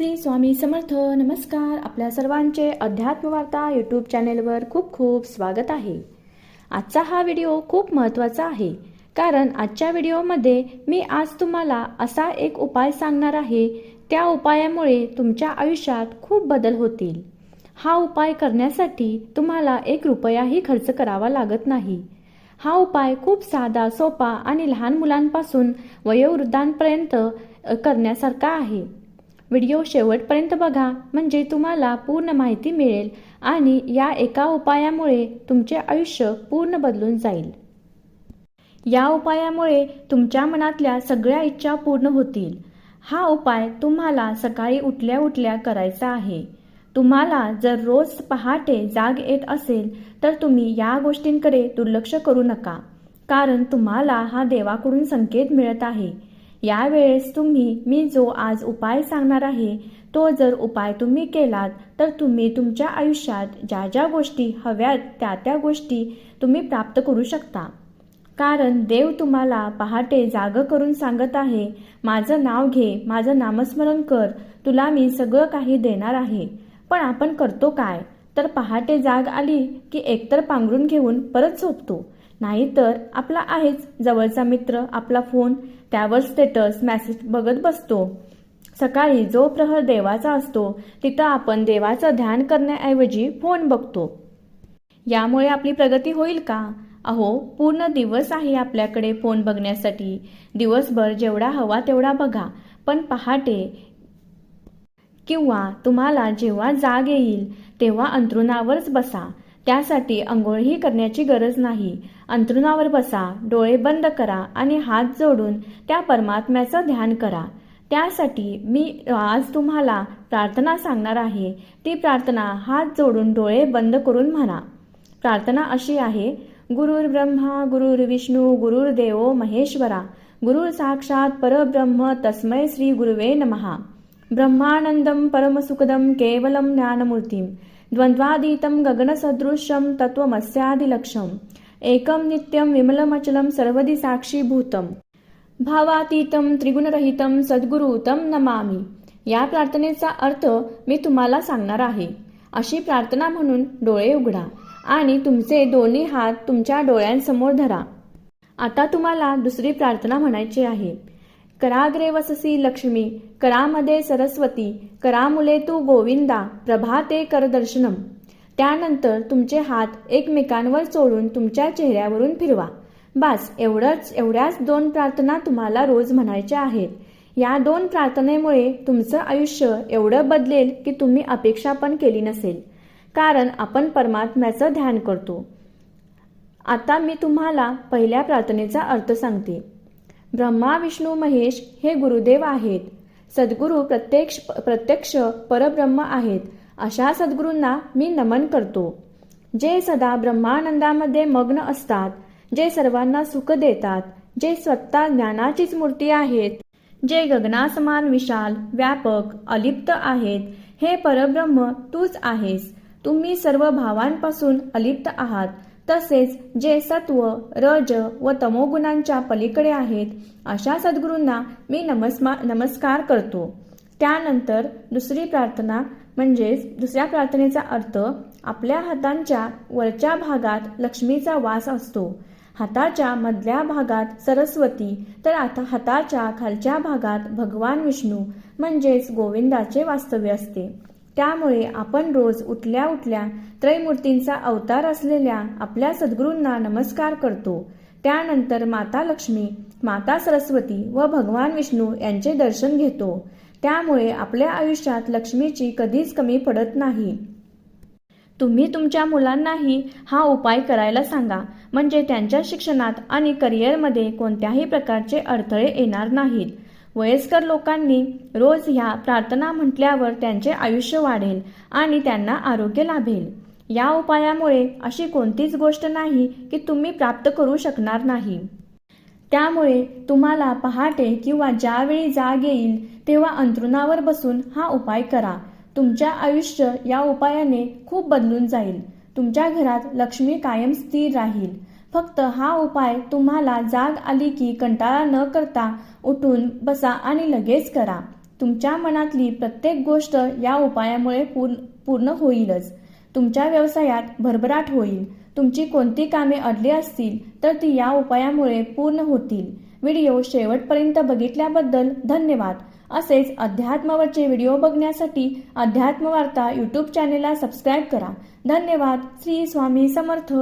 श्री स्वामी समर्थ नमस्कार. आपल्या सर्वांचे अध्यात्मवार्ता यूट्यूब चॅनेलवर खूप खूप स्वागत आहे. आजचा हा व्हिडिओ खूप महत्त्वाचा आहे. कारण आजच्या व्हिडिओमध्ये मी आज तुम्हाला असा एक उपाय सांगणार आहे. त्या उपायामुळे तुमच्या आयुष्यात खूप बदल होतील. हा उपाय करण्यासाठी तुम्हाला एक रुपयाही खर्च करावा लागत नाही. हा उपाय खूप साधा सोपा आणि लहान मुलांपासून वयोवृद्धांपर्यंत करण्यासारखा आहे. व्हिडिओ शेवटपर्यंत बघा म्हणजे तुम्हाला पूर्ण माहिती मिळेल आणि या एका उपायामुळे तुमचे आयुष्य पूर्ण बदलून जाईल. या उपायामुळे तुमच्या मनातल्या सगळ्या इच्छा पूर्ण होतील. हा उपाय तुम्हाला सकाळी उठल्या उठल्या करायचा आहे. तुम्हाला जर रोज पहाटे जाग येत असेल तर तुम्ही या गोष्टींकडे दुर्लक्ष करू नका. कारण तुम्हाला हा देवाकडून संकेत मिळत आहे. यावेळेस तुम्ही मी जो आज उपाय सांगणार आहे तो जर उपाय तुम्ही केलात तर तुम्ही तुमच्या आयुष्यात ज्या ज्या गोष्टी हव्यात त्या त्या गोष्टी तुम्ही प्राप्त करू शकता. कारण देव तुम्हाला पहाटे जाग करून सांगत आहे माझं नाव घे माझं नामस्मरण कर तुला मी सगळं काही देणार आहे. पण आपण करतो काय? तर पहाटे जाग आली की एकतर पांघरून घेऊन परत झोपतो. नाहीतर आपला आहेच जवळचा मित्र आपला फोन त्यावर स्टेटस मेसेज बघत बसतो. सकाळी जो प्रहर देवाचा असतो तिथं आपण देवाचं ध्यान करण्याऐवजी फोन बघतो. यामुळे आपली प्रगती होईल का? अहो पूर्ण दिवस आहे आपल्याकडे फोन बघण्यासाठी. दिवसभर जेवढा हवा तेवढा बघा. पण पहाटे किंवा तुम्हाला जेव्हा जाग येईल तेव्हा अंथरुणावरच बसा. त्यासाठी आंघोळही करण्याची गरज नाही. अंथरुणावर बसा डोळे बंद करा आणि हात जोडून त्या परमात्म्याचं ध्यान करा. त्यासाठी मी आज तुम्हाला प्रार्थना सांगणार आहे. ती प्रार्थना हात जोडून डोळे बंद करून म्हणा. प्रार्थना अशी आहे गुरुर् ब्रह्मा गुरुर् विष्णू गुरुर्देवो महेश्वरा. गुरुर साक्षात परब्रह्म तस्मै श्री गुरुवे नमहा. ब्रह्मानंदम परमसुखदं केवलं ज्ञानमूर्तीम. द्वंद्वादीतं गगनसदृशं तत्त्वमस्यादिलक्ष्यम् एकं नित्यं विमलमचलं सर्वदि साक्षीभूतम्। भावातीतं त्रिगुणरहितं सद्गुरु तं नमामि। या प्रार्थनेचा अर्थ मी तुम्हाला सांगणार आहे। अशी प्रार्थना म्हणून डोळे उघडा आणि तुमचे दोन्ही हात तुमच्या डोळ्यांसमोर धरा। आता तुम्हाला दुसरी प्रार्थना म्हणायची आहे। कराग्रे वससी लक्ष्मी करामध्ये सरस्वती करामुले तू गोविंदा प्रभाते करदर्शनम. त्यानंतर तुमचे हात एकमेकांवर चोळून तुमच्या चेहऱ्यावरून फिरवा. बास एवढंच एवढ्याच दोन प्रार्थना तुम्हाला रोज म्हणायच्या आहेत. या दोन प्रार्थनेमुळे तुमचं आयुष्य एवढं बदलेल की तुम्ही अपेक्षा पण केली नसेल. कारण आपण परमात्म्याचं ध्यान करतो. आता मी तुम्हाला पहिल्या प्रार्थनेचा अर्थ सांगते. ब्रह्मा विष्णू महेश हे गुरुदेव आहेत. सद्गुरू प्रत्यक्ष प्रत्यक्ष परब्रह्म आहेत. अशा सद्गुरूंना मी नमन करतो. जे सदा ब्रह्मानंदामध्ये मग्न असतात जे सर्वांना सुख देतात जे स्वतः ज्ञानाचीच मूर्ती आहेत जे गगनासमान विशाल व्यापक अलिप्त आहेत हे परब्रह्म तूच आहेस. तुम्ही सर्व भावांपासून अलिप्त आहात. तसेच जे सत्व रज व तमोगुणांच्या पलीकडे आहेत अशा सद्गुरूंना मी नमस्मा नमस्कार करतो. त्यानंतर दुसरी प्रार्थना म्हणजेच दुसऱ्या प्रार्थनेचा अर्थ आपल्या हातांच्या वरच्या भागात लक्ष्मीचा वास असतो. हाताच्या मधल्या भागात सरस्वती तर आता हाताच्या खालच्या भागात भगवान विष्णू म्हणजेच गोविंदाचे वास्तव्य असते. त्यामुळे आपण रोज उठल्या उठल्या त्रैमूर्तींचा अवतार असलेल्या आपल्या सद्गुरूंना नमस्कार करतो. त्यानंतर माता लक्ष्मी माता सरस्वती व भगवान विष्णू यांचे दर्शन घेतो. त्यामुळे आपल्या आयुष्यात लक्ष्मीची कधीच कमी पडत नाही. तुम्ही तुमच्या मुलांनाही हा उपाय करायला सांगा. म्हणजे त्यांच्या शिक्षणात आणि करिअरमध्ये कोणत्याही प्रकारचे अडथळे येणार नाहीत. वयस्कर लोकांनी रोज ह्या प्रार्थना म्हटल्यावर त्यांचे आयुष्य वाढेल आणि त्यांना आरोग्य लाभेल. या उपायामुळे अशी कोणतीच गोष्ट नाही की तुम्ही प्राप्त करू शकणार नाही. त्यामुळे तुम्हाला पहाटे किंवा ज्यावेळी जाग येईल तेव्हा अंथरुणावर बसून हा उपाय करा. तुमच्या आयुष्य या उपायाने खूप बदलून जाईल. तुमच्या घरात लक्ष्मी कायम स्थिर राहील. फक्त हा उपाय तुम्हाला जाग आली की कंटाळा न करता उठून बसा आणि लगेच करा. तुमच्या मनातली प्रत्येक गोष्ट या उपायामुळे पूर्ण पूर्ण होईलच. तुमच्या व्यवसायात भरभराट होईल. तुमची कोणती कामे अडली असतील तर ती या उपायामुळे पूर्ण होतील. व्हिडिओ शेवटपर्यंत बघितल्याबद्दल धन्यवाद. असेच अध्यात्मावरचे व्हिडिओ बघण्यासाठी अध्यात्म वार्ता यूट्यूब चॅनेलला सबस्क्राईब करा. धन्यवाद. श्री स्वामी समर्थ.